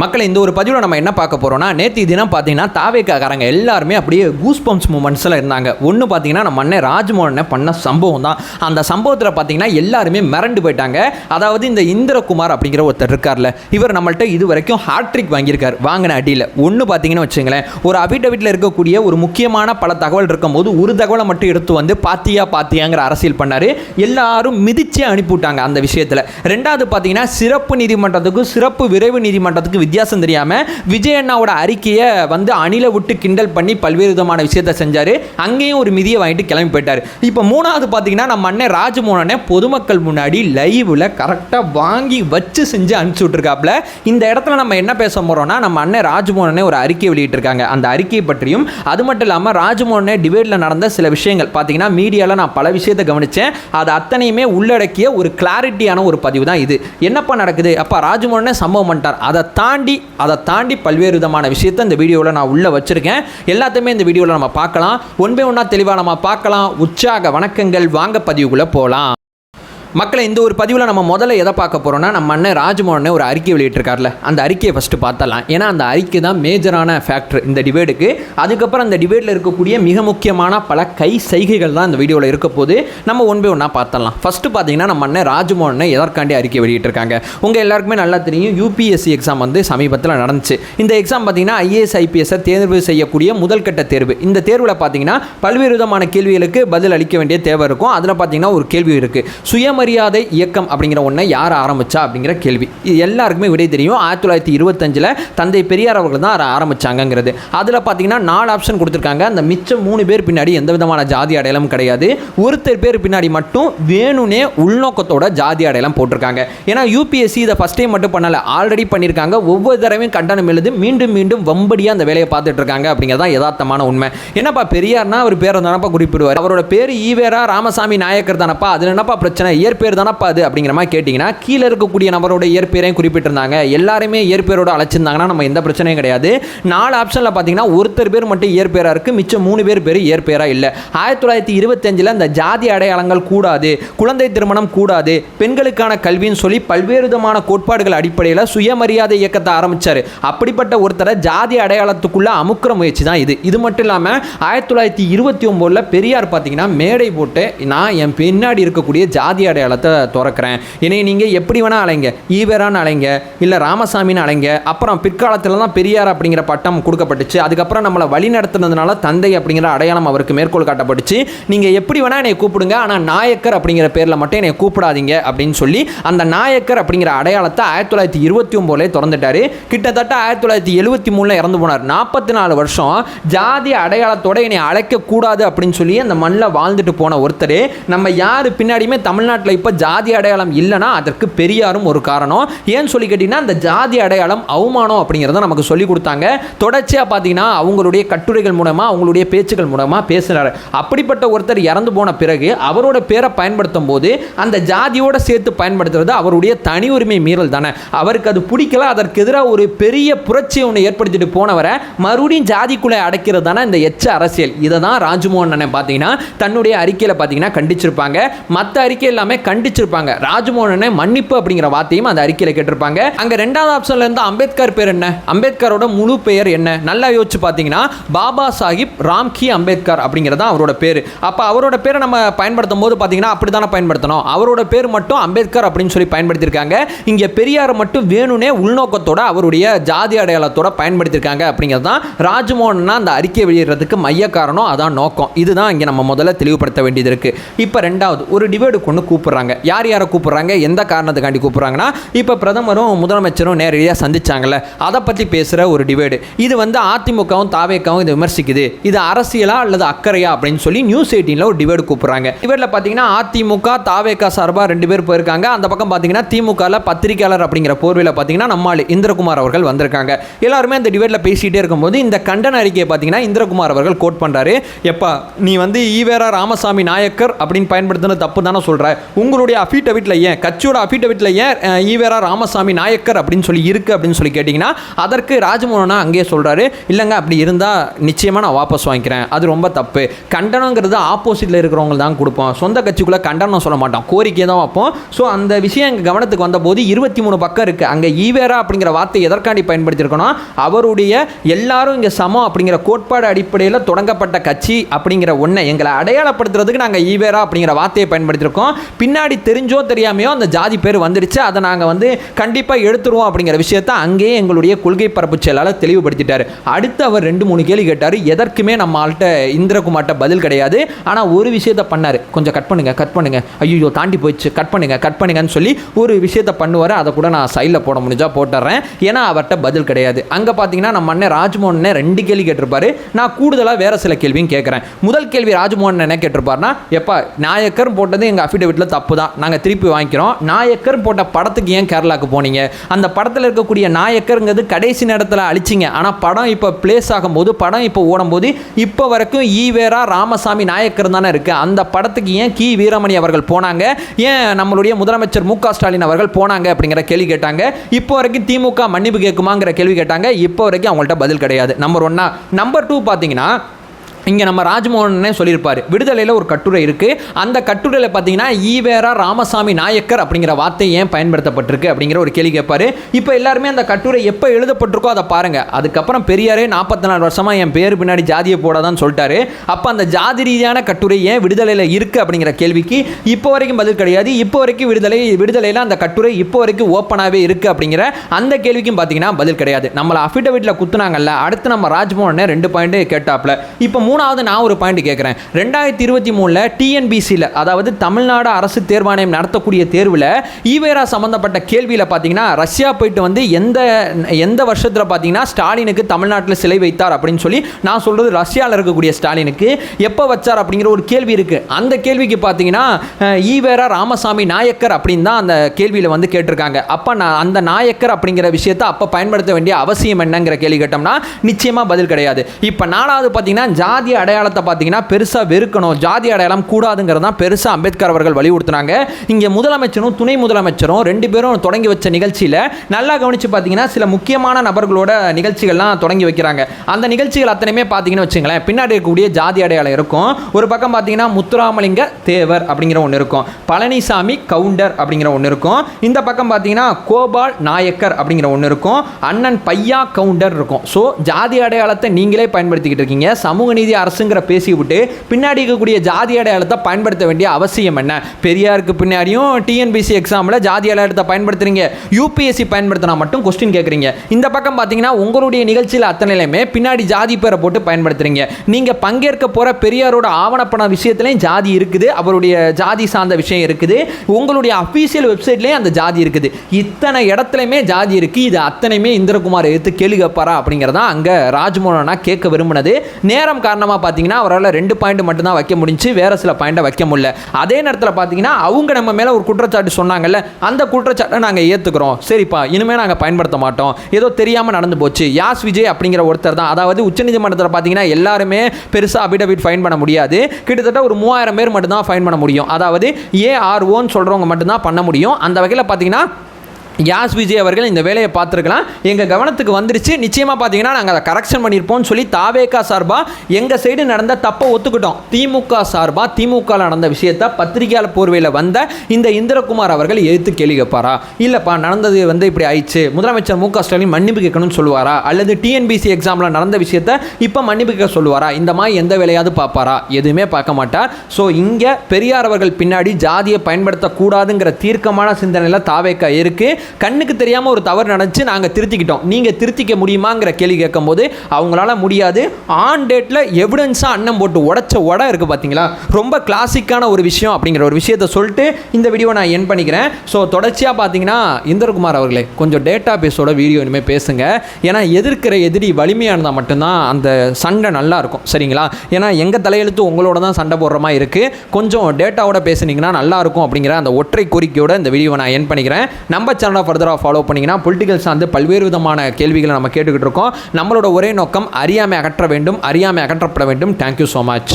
மக்களை இந்த ஒரு பதிவில் நம்ம என்ன பார்க்க போகிறோம்னா நேற்று தினம் பார்த்தீங்கன்னா தாவேக்காரங்க எல்லாருமே அப்படியே கூஸ் பம்ப்ஸ் மூமெண்ட்ஸில் இருந்தாங்க. ஒன்று பார்த்தீங்கன்னா நம்ம அண்ணன் ராஜ்மோகனை பண்ண சம்பவம் தான். அந்த சம்பவத்தில் பார்த்தீங்கன்னா எல்லாருமே மிரண்டு போயிட்டாங்க. அதாவது இந்த இந்திரகுமார் அப்படிங்கிற ஒருத்தர் இருக்கார்ல இவர் நம்மள்ட்ட இது வரைக்கும் ஹாட்ரிக் வாங்கியிருக்கார் வாங்கின அடியில். ஒன்று பார்த்தீங்கன்னா வச்சுங்களேன் ஒரு அபிடவிட்டில் இருக்கக்கூடிய ஒரு முக்கியமான பல தகவல் இருக்கும்போது ஒரு தகவலை மட்டும் எடுத்து வந்து பாத்தியா பாத்தியாங்கிற அரசியல் பண்ணார். எல்லாரும் மிதிச்சே அனுப்பிவிட்டாங்க அந்த விஷயத்தில். ரெண்டாவது பார்த்தீங்கன்னா சிறப்பு நீதிமன்றத்துக்கும் சிறப்பு விரைவு நீதிமன்றத்துக்கு வித்தியாசம் தெரியாமல் விஜய் அண்ணாவோட அறிக்கையை வந்து அணில விட்டு கிண்டல் பண்ணி பல்வேறு விதமான விஷயத்த செஞ்சார். அங்கேயும் ஒரு மிதியை வாங்கிட்டு கிளம்பி போயிட்டார். இப்போ மூணாவது பார்த்தீங்கன்னா நம்ம அண்ணன் ராஜமோகனே பொதுமக்கள் முன்னாடி லைவில் கரெக்டாக வாங்கி வச்சு செஞ்சு அனுப்பிச்சி விட்ருக்காப்புல இந்த இடத்துல நம்ம என்ன பேச போகிறோம்னா நம்ம அண்ணன் ராஜமோகனே ஒரு அறிக்கை வெளியிட்டிருக்காங்க. அந்த அறிக்கையை பற்றியும் அது மட்டும் இல்லாமல் ராஜமோகனே டிபேட்டில் நடந்த சில விஷயங்கள். பார்த்தீங்கன்னா மீடியாவில் நான் பல விஷயத்தை கவனித்தேன் அது அத்தனையுமே உள்ளடக்கிய ஒரு கிளாரிட்டியான ஒரு பதிவு தான் இது. என்னப்பா நடக்குது? அப்பா ராஜமோகனே சம்பவம் பண்ணிட்டார். அதை தாண்டி அதை தாண்டி பல்வேறு விதமான விஷயத்தை இந்த வீடியோவில் நான் உள்ளே வச்சுருக்கேன். எல்லாத்தையுமே இந்த வீடியோவில் நம்ம பார்க்கலாம். ஒன் பை ஒன்றா தெளிவாக நம்ம பார்க்கலாம். உற்சாக வணக்கங்கள். வாங்க பதிவுக்குள்ளே போகலாம் மக்களை இந்த ஒரு பதிவில் நம்ம முதல்ல எதை பார்க்க போகிறோம்னா நம்ம அண்ணன் ராஜமோகனே ஒரு அறிக்கை வெளியிட்டிருக்கார்ல. அந்த அறிக்கையை ஃபஸ்ட்டு பார்த்தலாம் ஏன்னா அந்த அறிக்கை தான் மேஜரான ஃபேக்டர் இந்த டிபேட்டுக்கு அதுக்கப்புறம் அந்த டிபேட்டில் இருக்கக்கூடிய மிக முக்கியமான பல கை சைகைகள் தான் இந்த வீடியோவில் இருக்க போது நம்ம ஒன் பை ஒன்றா பார்த்தலாம் ஃபஸ்ட்டு பார்த்தீங்கன்னா நம்ம அண்ணன் ராஜமோகனை எதற்காண்டி அறிக்கை வெளியிட்டிருக்காங்க? உங்கள் எல்லாருக்குமே நல்லா தெரியும் யூபிஎஸ்சி எக்ஸாம் வந்து சமீபத்தில் நடந்துச்சு. இந்த எக்ஸாம் பார்த்தீங்கன்னா ஐஏஎஸ் ஐபிஎஸ்ஸை தேர்வு செய்யக்கூடிய முதல் கட்ட தேர்வு. இந்த தேர்வில் பார்த்தீங்கன்னா பல்வேறு விதமான கேள்விகளுக்கு பதில் அளிக்க வேண்டிய தேவை இருக்கும். அதில் பார்த்தீங்கன்னா ஒரு கேள்வி இருக்குது சுயமரியாதை இயக்கம் அப்படிங்கிற ஒன்றை யார் ஆரம்பிச்சா அப்படிங்கிற கேள்வி. இது எல்லாருக்குமே விடை தெரியும். ஆயிரத்தி தொள்ளாயிரத்தி இருபத்தஞ்சில் தந்தை பெரியார் அவர்கள் தான் அதை ஆரம்பிச்சாங்கங்கிறது. அதில் பார்த்தீங்கன்னா நாலு ஆப்ஷன் கொடுத்துருக்காங்க. அந்த மிச்சம் மூணு பேர் பின்னாடி எந்த விதமான ஜாதி அடையாளம் கிடையாது. ஒருத்தர் பேர் பின்னாடி மட்டும் வேணும்னே உள்நோக்கத்தோட ஜாதி அடையாளம் போட்டிருக்காங்க. ஏன்னா யூபிஎஸ்சி இதை ஃபஸ்ட் டைம் மட்டும் பண்ணலை. ஆல்ரெடி பண்ணியிருக்காங்க ஒவ்வொரு தடவையும் கண்டனம் எழுது மீண்டும் மீண்டும் வம்படியாக அந்த வேலையை பார்த்துட்டு இருக்காங்க அப்படிங்கிறதான் யதார்த்தமான உண்மை. என்னப்பா பெரியார்னா அவர் பேரை தானப்பா குறிப்பிடுவார். அவரோட பேர் ஈவேரா ராமசாமி நாயக்கர் தானப்பா? அதில் என்னப்பா பிரச்சனை? இயற்பெயர் தானப்பா அது அப்படிங்கிற மாதிரி கேட்டிங்கன்னா கீழே இருக்கக்கூடிய நபரோட இயற்பேரையும் குறிப்பிட்டிருந்தாங்க. எல்லாருமே இயற்பெயரோட அழைச்சிருந்தாங்கன்னா நம்ம எந்த பிரச்சனையும் கிடையாது. நாலு ஆப்ஷனில் பார்த்தீங்கன்னா ஒருத்தர் பேர் மட்டும் இயற்பெயராக இருக்குது மிச்சம் மூணு பேர் பேர் இயற்பெயராக இல்லை. ஆயிரத்தி தொள்ளாயிரத்தி இருபத்தஞ்சில் இந்த ஜாதி அடையாளங்கள் கூடாது குழந்தை திருமணம் கூடாது பெண்களுக்கான கல்வின்னு சொல்லி பல்வேறு விதமான கோட்பாடுகள் அடிப்படையில் சுயமரியாதை இயக்கத்தை ஆரம்பிச்சார். அப்படிப்பட்ட ஒருத்தரை ஜாதி அடையாளத்துக்குள்ளே அமுக்கிற முயற்சி தான் இது. இது மட்டும் இல்லாமல் ஆயிரத்தி தொள்ளாயிரத்தி இருபத்தி ஒம்போதில் பெரியார் பார்த்தீங்கன்னா மேடை போட்டு நான் என் பின்னாடி இருக்கக்கூடிய ஜாதி அடையாளம் இடத்த திறக்கிறேன். என்னை நீங்கள் எப்படி வேணால் அலைங்க. ஈவேரான்னு அலைங்க இல்லை ராமசாமின்னு அலைங்க. அப்புறம் பிற்காலத்தில் தான் பெரியார் அப்படிங்கிற பட்டம் கொடுக்கப்பட்டுச்சு. அதுக்கப்புறம் நம்மளை வழி நடத்துனதுனால தந்தை அப்படிங்கிற அடையாளம் அவருக்கு மேற்கோள் காட்டப்பட்டுச்சு. நீங்கள் எப்படி வேணால் என்னை கூப்பிடுங்க. ஆனால் நாயக்கர் அப்படிங்கிற பேரில் மட்டும் என்னை கூப்பிடாதீங்க அப்படின்னு சொல்லி அந்த நாயக்கர் அப்படிங்கிற அடையாளத்தை ஆயிரத்தி தொள்ளாயிரத்தி இருபத்தி ஒம்போதுலேயே திறந்துட்டாரு. கிட்டத்தட்ட ஆயிரத்தி தொள்ளாயிரத்தி எழுபத்தி மூணில் இறந்து போனார். நாற்பத்தி நாலு வருஷம் ஜாதி அடையாளத்தோட என்னை அழைக்கக்கூடாது அப்படின்னு சொல்லி அந்த மண்ணில் வாழ்ந்துட்டு போன ஒருத்தர். நம்ம யார் பின்னாடியுமே தமிழ்நாட்டில் இப்போ ஜாதி அடையாளம் இல்லைன்னா அதற்கு பெரியாரும் ஒரு காரணம். ஏன்னு சொல்லி கேட்டிங்கன்னா அந்த ஜாதி அடையாளம் அவமானம் அப்படிங்கிறத நமக்கு சொல்லி கொடுத்தாங்க. தொடர்ச்சியாக பார்த்தீங்கன்னா அவங்களுடைய கட்டுரைகள் மூலமாக அவங்களுடைய பேச்சுகள் மூலமாக பேசுகிறார் அப்படிப்பட்ட ஒருத்தர் இறந்து போன பிறகு அவரோட பேரை பயன்படுத்தும் போது அந்த ஜாதியோட சேர்த்து பயன்படுத்துறது அவருடைய தனி உரிமை மீறல் தானே. அவருக்கு அது பிடிக்கல அதற்கு எதிராக ஒரு பெரிய புரட்சியை ஒன்று ஏற்படுத்திட்டு போனவரை மறுபடியும் ஜாதிக்குள்ளே அடைக்கிறது தானே இந்த எச்ச அரசியல். இதை தான் ராஜ்மோகன் அண்ணன் பார்த்தீங்கன்னா தன்னுடைய அறிக்கையில் பார்த்தீங்கன்னா கண்டிச்சிருப்பாங்க. மற்ற அறிக்கை எல்லாமே கண்டிச்சிருப்பாங்க. ராஜமோகனனை மன்னிப்பு அப்படிங்கிற வார்த்தையும் அந்த அறிக்கையில் கேட்டிருப்பாங்க. அங்கே ரெண்டாவது ஆப்ஷன்ல இருந்து அம்பேத்கர் பேர் என்ன? அம்பேத்கரோட முழு பெயர் என்ன? நல்லா யோசிச்சு பார்த்தீங்கன்னா பாபா சாஹிப் ராம்கி அம்பேத்கர் அப்படிங்கிறது தான் அவரோட பேர். அப்போ அவரோட பேரை நம்ம பயன்படுத்தும் போது பார்த்தீங்கன்னா அப்படி தானே பயன்படுத்தணும்? அவரோட பேர் மட்டும் அம்பேத்கர் அப்படின்னு சொல்லி பயன்படுத்தியிருக்காங்க இங்கே பெரியார் மட்டும் வேணும்னே உள்நோக்கத்தோட அவருடைய ஜாதி அடையாளத்தோட பயன்படுத்தியிருக்காங்க அப்படிங்கிறது தான் ராஜ்மோகன்னா அந்த அறிக்கை வெளியிடுறதுக்கு மைய காரணம் அதான் நோக்கம். இதுதான் இங்கே நம்ம முதல்ல தெளிவுபடுத்த வேண்டியது இருக்குது இப்போ ரெண்டாவது ஒரு டிபேட்டுக்கு ஒன்று கூப்பிட்றாங்க. யார் யாரை கூப்பிட்றாங்க? எந்த காரணத்துக்காண்டி கூப்பிட்றாங்கன்னா இப்போ பிரதமரும் முதலமைச்சரும் நேரடியாக சந்திச்சாங்கல்ல. அதை பற்றி பேசுகிற ஒரு டிவைடு இது வந்து அதிமுகவும் தாவேக்காவும் இதை விமர்சிக்குது. இது அரசியலா அல்லது அக்கறையா அப்படின்னு சொல்லி நியூஸ் எயிட்டீனில் ஒரு டிவைடு கூப்பிட்றாங்க. டிவைடில் பார்த்தீங்கன்னா அதிமுக தாவேக்கா சார்பாக ரெண்டு பேர் போயிருக்காங்க. அந்த பக்கம் பார்த்தீங்கன்னா திமுகவில் பத்திரிகையாளர் அப்படிங்கிற போர்வையில் பார்த்தீங்கன்னா நம்மால் இந்திரகுமார் அவர்கள் வந்திருக்காங்க. எல்லாருமே அந்த டிவைடில் பேசிகிட்டே இருக்கும்போது இந்த கண்டன அறிக்கையை பார்த்தீங்கன்னா இந்திரகுமார் அவர்கள் கோட் பண்ணுறாரு எப்பா நீ வந்து ஈவேரா ராமசாமி நாயக்கர் அப்படின்னு பயன்படுத்தின தப்பு தானே சொல்கிற உங்களுடைய அஃபிடவிட்டில் ஏன் கட்சியோட அஃபிடவிட்டில் ஏன் ஈவேரா ராமசாமி நாயக்கர் அப்படின்னு சொல்லி இருக்கு அப்படின்னு சொல்லி கேட்டிங்கன்னா அதற்கு ராஜமோகனா அங்கேயே சொல்கிறாரு இல்லைங்க அப்படி இருந்தால் நிச்சயமாக நான் வாபஸ் வாங்கிக்கிறேன். அது ரொம்ப தப்பு. கண்டனங்கிறது ஆப்போசிட்டில் இருக்கிறவங்க தான் கொடுப்போம். சொந்த கட்சிக்குள்ளே கண்டனம் சொல்ல மாட்டோம். கோரிக்கை தான் வைப்போம். ஸோ அந்த விஷயம் எங்கள் கவனத்துக்கு வந்தபோது இருபத்தி மூணு பக்கம் இருக்குது அங்கே ஈவேரா அப்படிங்கிற வார்த்தை எதற்காண்டி பயன்படுத்தியிருக்கோன்னா அவருடைய எல்லாரும் இங்கே சமம் அப்படிங்கிற கோட்பாடு அடிப்படையில் தொடங்கப்பட்ட கட்சி அப்படிங்கிற ஒன்றை எங்களை அடையாளப்படுத்துறதுக்கு நாங்கள் ஈவேரா அப்படிங்கிற வார்த்தையை பயன்படுத்தியிருக்கோம். பின்னாடி தெரிஞ்சோ தெரியாமையோ அந்த ஜாதி பேர் வந்துடுச்சு அதை நாங்கள் வந்து கண்டிப்பாக எடுத்துருவோம் அப்படிங்கிற விஷயத்த அங்கேயே எங்களுடைய கொள்கை பரப்பு செயலாளர் தெளிவுபடுத்திட்டார். அடுத்து அவர் ரெண்டு மூணு கேள்வி கேட்டார். எதற்குமே நம்ம ஆள்கிட்ட இந்திரகுமார்ட்ட பதில் கிடையாது. ஆனால் ஒரு விஷயத்த பண்ணார். கொஞ்சம் கட் பண்ணுங்கள் கட் பண்ணுங்க. ஐயோ தாண்டி போயிடுச்சு. கட் பண்ணுங்கள் கட் பண்ணுங்கன்னு சொல்லி ஒரு விஷயத்த பண்ணுவார். அதை கூட நான் சைடில் போட முடிஞ்சால் போட்டுறேன். ஏன்னா அவர்கிட்ட பதில் கிடையாது. அங்கே பார்த்தீங்கன்னா நம்ம அண்ணன் ராஜ்மோகன் ரெண்டு கேள்வி கேட்டிருப்பாரு. நான் கூடுதலாக வேறு சில கேள்வியும் கேட்குறேன் முதல் கேள்வி ராஜ்மோகன் என்ன கேட்டிருப்பாருன்னா எப்பா நாயக்கர் போட்டது எங்கள் அஃபிடேவிட்டில் தப்பு தான் நாங்கள் திருப்பி வாங்கிக்கிறோம். நாயக்கர் போட்ட படத்துக்கு ஏன் கேரளாவுக்கு போனீங்க? அந்த படத்தில் இருக்கக்கூடிய நாயக்கருங்கிறது கடைசி நேரத்தில் அழிச்சிங்க. ஆனால் படம் இப்போ பிளேஸ் ஆகும்போது படம் இப்போ ஓடும்போது இப்போ வரைக்கும் ஈவேரா ராமசாமி நாயக்கர் தானே இருக்குது அந்த படத்துக்கு ஏன் கி. வீரமணி அவர்கள் போனாங்க? ஏன் நம்மளுடைய முதலமைச்சர் மு. ஸ்டாலின் அவர்கள் போனாங்க அப்படிங்கிற கேள்வி கேட்டாங்க. இப்போ வரைக்கும் திமுக மன்னிப்பு கேட்குமாங்கிற கேள்வி கேட்டாங்க. இப்போ வரைக்கும் அவங்கள்ட்ட பதில் கிடையாது. நம்பர் ஒன்னா நம்பர் டூ பார்த்தீங்கன்னா இங்கே நம்ம ராஜ்மோகனே சொல்லியிருப்பார். விடுதலையில் ஒரு கட்டுரை இருக்குது அந்த கட்டுரையில் பார்த்தீங்கன்னா ஈவேரா ராமசாமி நாயக்கர் அப்படிங்கிற வார்த்தை ஏன் பயன்படுத்தப்பட்டிருக்கு அப்படிங்கிற ஒரு கேள்வி கேட்பார். இப்போ எல்லாருமே அந்த கட்டுரை எப்போ எழுதப்பட்டிருக்கோ அதை பாருங்கள் அதுக்கப்புறம் பெரியாரே நாற்பத்தி நாலு வருஷமாக என் பேர் பின்னாடி ஜாதியை போடாதான்னு சொல்லிட்டாரு. அப்போ அந்த ஜாதி ரீதியான கட்டுரை ஏன் விடுதலையில் இருக்குது அப்படிங்கிற கேள்விக்கு இப்போ வரைக்கும் பதில் கிடையாது. இப்போ வரைக்கும் விடுதலை விடுதலையில் அந்த கட்டுரை இப்போ வரைக்கும் ஓப்பனாகவே இருக்குது அப்படிங்கிற அந்த கேள்விக்கும் பார்த்தீங்கன்னா பதில் கிடையாது. நம்மளை அஃபிடவிட்டில் குத்துனாங்கல்ல அடுத்து நம்ம ராஜ்மோகனே ரெண்டு பாயிண்ட் கேட்டாப்ல இப்போ மூணாவது நான் ஒரு பாயிண்ட் கேட்குறேன் ரெண்டாயிரத்தி இருபத்தி மூணில் டிஎன்பிசியில் அதாவது தமிழ்நாடு அரசு தேர்வாணையம் நடத்தக்கூடிய தேர்வில் ஈவேரா சம்மந்தப்பட்ட கேள்வியில் பார்த்தீங்கன்னா ரஷ்யா போயிட்டு வந்து எந்த எந்த வருஷத்தில் பார்த்தீங்கன்னா ஸ்டாலினுக்கு தமிழ்நாட்டில் சிலை வைத்தார் அப்படின்னு சொல்லி நான் சொல்கிறது ரஷ்யாவில் இருக்கக்கூடிய ஸ்டாலினுக்கு. எப்போ வச்சார் அப்படிங்கிற ஒரு கேள்வி இருக்குது அந்த கேள்விக்கு பார்த்தீங்கன்னா ஈவேரா ராமசாமி நாயக்கர் அப்படின்னு தான் அந்த கேள்வியில் வந்து கேட்டிருக்காங்க. அப்போ நான் அந்த நாயக்கர் அப்படிங்கிற விஷயத்தை அப்போ பயன்படுத்த வேண்டிய அவசியம் என்னங்கிற கேள்வி கேட்டோம்னா நிச்சயமாக பதில் கிடையாது. இப்போ நாலாவது பார்த்தீங்கன்னா ஜாதி அடையாளத்தை பார்த்தீங்கன்னா பெருசாக வெறுக்கணும். ஜாதி அடையாளம் கூடாதுங்கிறது தான் பெருசாக அம்பேத்கர் அவர்கள் வலியுறுத்தினாங்க. இங்கே முதலமைச்சரும் துணை முதலமைச்சரும் ரெண்டு பேரும் தொடங்கி வச்ச நிகழ்ச்சியில் நல்லா கவனித்து பார்த்தீங்கன்னா சில முக்கியமான நபர்களோட நிகழ்ச்சிகள்லாம் தொடங்கி வைக்கிறாங்க. அந்த நிகழ்ச்சிகள் அத்தனையுமே பார்த்தீங்கன்னு வச்சுங்களேன் பின்னாடி இருக்கக்கூடிய ஜாதி அடையாளம் இருக்கும். ஒரு பக்கம் பார்த்தீங்கன்னா முத்துராமலிங்க தேவர் அப்படிங்கிற ஒன்று இருக்கும். பழனிசாமி கவுண்டர் அப்படிங்கிற ஒன்று இருக்கும். இந்த பக்கம் பார்த்தீங்கன்னா கோபால் நாயக்கர் அப்படிங்கிற ஒன்று இருக்கும். அண்ணன் பையா கவுண்டர் இருக்கும். ஸோ ஜாதி அடையாளத்தை நீங்களே பயன்படுத்திக்கிட்டு இருக்கீங்க. சமூக நீதி அரசுங்கிற பேசிவிட்டு பின்னாடி இருக்கக்கூடிய ஜாதி அடையாளத்தை பயன்படுத்த வேண்டிய அவசியம் என்ன? பெரியாருக்கு பின்னாடியும் டிஎன்பிசி எக்ஸாமில் ஜாதி அடையாளத்தை பயன்படுத்துறீங்க. யூபிஎஸ்சி பயன்படுத்தினா மட்டும் கொஸ்டின் கேட்குறீங்க இந்த பக்கம் பார்த்தீங்கன்னா உங்களுடைய நிகழ்ச்சியில் அத்தனையிலுமே பின்னாடி ஜாதி பேரை போட்டு பயன்படுத்துறீங்க. நீங்கள் பங்கேற்க போகிற பெரியாரோட ஆவணப்பண விஷயத்துலையும் ஜாதி இருக்குது. அவருடைய ஜாதி சார்ந்த விஷயம் இருக்குது. உங்களுடைய அஃபீஷியல் வெப்சைட்லேயும் அந்த ஜாதி இருக்குது. இத்தனை இடத்துலையுமே ஜாதி இருக்குது இது அத்தனையுமே இந்திரகுமார் எடுத்து கேள்வி கேட்பாரா அப்படிங்கிறதான் அங்கே ராஜ்மோகனா கேட்க விரும்பினது. நேரம் காரணம் காரணமாக பார்த்தீங்கன்னா அவரால் ரெண்டு பாயிண்ட் மட்டும்தான் வைக்க முடிஞ்சு வேறு சில பாயிண்ட்டை வைக்க முடியல. அதே நேரத்தில் பார்த்தீங்கன்னா அவங்க நம்ம மேலே ஒரு குற்றச்சாட்டு சொன்னாங்கல்ல அந்த குற்றச்சாட்டை நாங்கள் ஏற்றுக்கிறோம் சரிப்பா இனிமேல் நாங்கள் பயன்படுத்த மாட்டோம். ஏதோ தெரியாமல் நடந்து போச்சு. யாஸ் விஜய் அப்படிங்கிற ஒருத்தர் தான். அதாவது உச்சநீதிமன்றத்தில் பார்த்தீங்கன்னா எல்லாருமே பெருசாக அபிடபிட் ஃபைன் பண்ண முடியாது. கிட்டத்தட்ட ஒரு மூவாயிரம் பேர் மட்டும்தான் ஃபைன் பண்ண முடியும். அதாவது ஏஆர்ஓன்னு சொல்கிறவங்க மட்டும்தான் பண்ண முடியும். அந்த வகையில் பார்த்தீங்கன்னா யாஸ் விஜய் அவர்கள் இந்த வேலையை பார்த்துருக்கலாம். எங்கள் கவனத்துக்கு வந்துருச்சு. நிச்சயமாக பார்த்தீங்கன்னா நாங்கள் அதை கரெக்ஷன் பண்ணியிருப்போம்னு சொல்லி தாவேகா சார்பாக எங்கள் சைடு நடந்த தப்பை ஒத்துக்கிட்டோம். திமுக சார்பாக திமுக நடந்த விஷயத்தை பத்திரிகையாளர் போர்வையில் வந்த இந்த இந்திரகுமார் அவர்கள் எதிர்த்து கேள்வி கேட்பாரா? இல்லைப்பா நடந்தது வந்து இப்படி ஆயிடுச்சு. முதலமைச்சர் மு க ஸ்டாலின் மன்னிப்பு கேட்கணும்னு சொல்லுவாரா? அல்லது டிஎன்பிசி எக்ஸாமில் நடந்த விஷயத்தை இப்போ மன்னிப்பு கேட்க சொல்லுவாரா? இந்த மாதிரி எந்த வேலையாவது பார்ப்பாரா? எதுவுமே பார்க்க மாட்டார். ஸோ இங்கே பெரியார் அவர்கள் பின்னாடி ஜாதியை பயன்படுத்தக்கூடாதுங்கிற தீர்க்கமான சிந்தனையில் தாவேக்கா இருக்குது கண்ணுக்கு தெரியாமல் ஒரு தவறு நடந்துச்சு நாங்கள் திருத்திக்கிட்டோம். நீங்கள் திருத்திக்க முடியுமாங்கிற கேள்வி கேட்கும்போது அவங்களால முடியாது. ஆன் டேட்டில் எவிடன்ஸாக அன்னம் போட்டு உடச்ச உட இருக்குது பார்த்தீங்களா ரொம்ப கிளாசிக்கான ஒரு விஷயம் அப்படிங்கிற ஒரு விஷயத்தை சொல்லிட்டு இந்த வீடியோ நான் என் பண்ணிக்கிறேன். ஸோ தொடர்ச்சியாக பார்த்தீங்கன்னா இந்திரகுமார் அவர்களே கொஞ்சம் டேட்டா பேஸோட வீடியோ இனிமேல் பேசுங்க. ஏன்னா எதிர்க்கிற எதிரி வலிமையாக இருந்தால் மட்டும்தான் அந்த சண்டை நல்லா இருக்கும். சரிங்களா? ஏன்னா எங்கள் தலையெழுத்து உங்களோட தான் சண்டை போடுற மாதிரி இருக்குது கொஞ்சம் டேட்டாவோட பேசுனீங்கன்னா நல்லா இருக்கும் அப்படிங்கிற அந்த ஒற்றை கோரிக்கையோட இந்த வீடியோவை நான் என் பண்ணிக்கிறேன். நம்ம சேனல் ஃபர்தராக ஃபாலோ பண்ணிங்கன்னா பொலிட்டிக்கல் சார்ந்து பல்வேறு விதமான கேள்விகளை நம்ம கேட்டுக்கிட்டு இருக்கோம். நம்மளோட ஒரே நோக்கம் அறியாமை அகற்ற வேண்டும் அறியாமை அகற்றப்பட வேண்டும். Thank you so much